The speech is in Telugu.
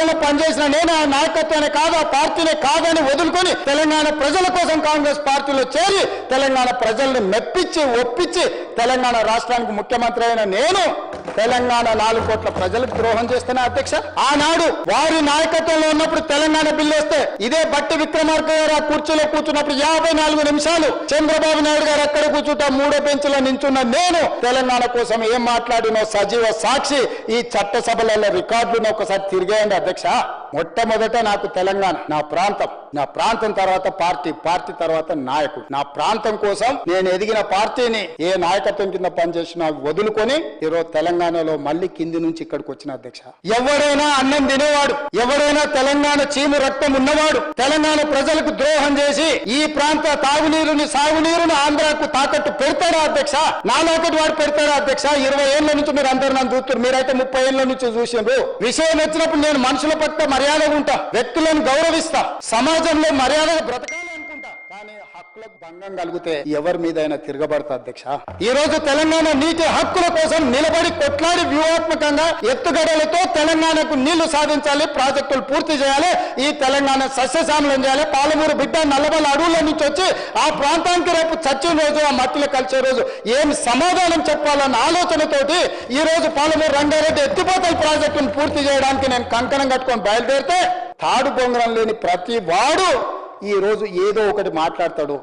నాయకత్వంలో పనిచేసిన నేను ఆ నాయకత్వాన్ని కాదు ఆ పార్టీనే కాదని వదులుకొని తెలంగాణ ప్రజల కోసం కాంగ్రెస్ పార్టీలో చేరి తెలంగాణ ప్రజల్ని మెప్పించి ఒప్పించి తెలంగాణ రాష్ట్రానికి ముఖ్యమంత్రి అయిన నేను తెలంగాణ నాలుగు కోట్ల ప్రజలకు ద్రోహం చేస్తున్న అధ్యక్ష ఆనాడు వారి నాయకత్వంలో ఉన్నప్పుడు తెలంగాణ బిల్లు వస్తే ఇదే బట్టి విక్రమార్క గారు ఆ కుర్చీలో కూర్చున్నప్పుడు యాభై నాలుగు నిమిషాలు చంద్రబాబు నాయుడు గారు అక్కడ కూర్చుంటా మూడో బెంచ్లో నించున్న నేను తెలంగాణ కోసం ఏం మాట్లాడినో సజీవ సాక్షి ఈ చట్టసభలలో రికార్డులను ఒకసారి తిరిగేయండి అధ్యక్ష. మొట్టమొదట నాకు తెలంగాణ నా ప్రాంతం నా ప్రాంతం తర్వాత పార్టీ పార్టీ తర్వాత నాయకుడు. నా ప్రాంతం కోసం నేను ఎదిగిన పార్టీని ఏ నాయకత్వం కింద పనిచేసినా వదులుకొని ఈరోజు తెలంగాణలో మళ్ళీ కింది నుంచి ఇక్కడికి వచ్చిన అధ్యక్ష. ఎవరైనా అన్నం తినేవాడు ఎవరైనా తెలంగాణ చీము రక్తం ఉన్నవాడు తెలంగాణ ప్రజలకు ద్రోహం చేసి ఈ ప్రాంత తాగునీరుని సాగునీరుని ఆంధ్రాకు తాకట్టు పెడతాడా అధ్యక్ష? నాలోకటి వాడు పెడతాడా అధ్యక్ష? ఇరవై ఏళ్ళ నుంచి మీరు అందరు నన్ను చూస్తున్నారు. మీరైతే ముప్పై ఏళ్ళ నుంచి చూసినారు విషయం వచ్చినప్పుడు నేను మనుషుల పట్ల మర్యాదగా ఉంటా. వ్యక్తులను గౌరవిస్తా. సమాజంలో మర్యాదగా బ్రతకాలి. హక్కులకు భంగం కలిగితే ఎవరి మీదైనా తిరగబడతా అధ్యక్ష? ఈ రోజు తెలంగాణ నీటి హక్కుల కోసం నిలబడి కొట్లాడి వ్యూహాత్మకంగా ఎత్తుగడలతో తెలంగాణకు నీళ్ళు సాధించాలి ప్రాజెక్టులు పూర్తి చేయాలి ఈ తెలంగాణ సస్యశామలం చేయాలి. పాలమూరు బిడ్డ నల్లబల అడవుల నుంచి వచ్చి ఆ ప్రాంతానికి రేపు చచ్చిన రోజు ఆ మట్టిలో కలిసే రోజు ఏం సమాధానం చెప్పాలన్న ఆలోచనతోటి ఈ రోజు పాలమూరు రంగారెడ్డి ఎత్తిపోతల ప్రాజెక్టును పూర్తి చేయడానికి నేను కంకణం కట్టుకొని బయలుదేరితే తాడు బొంగరం లేని ప్రతి వాడు ఈ రోజు ఏదో ఒకటి మాట్లాడతాడు.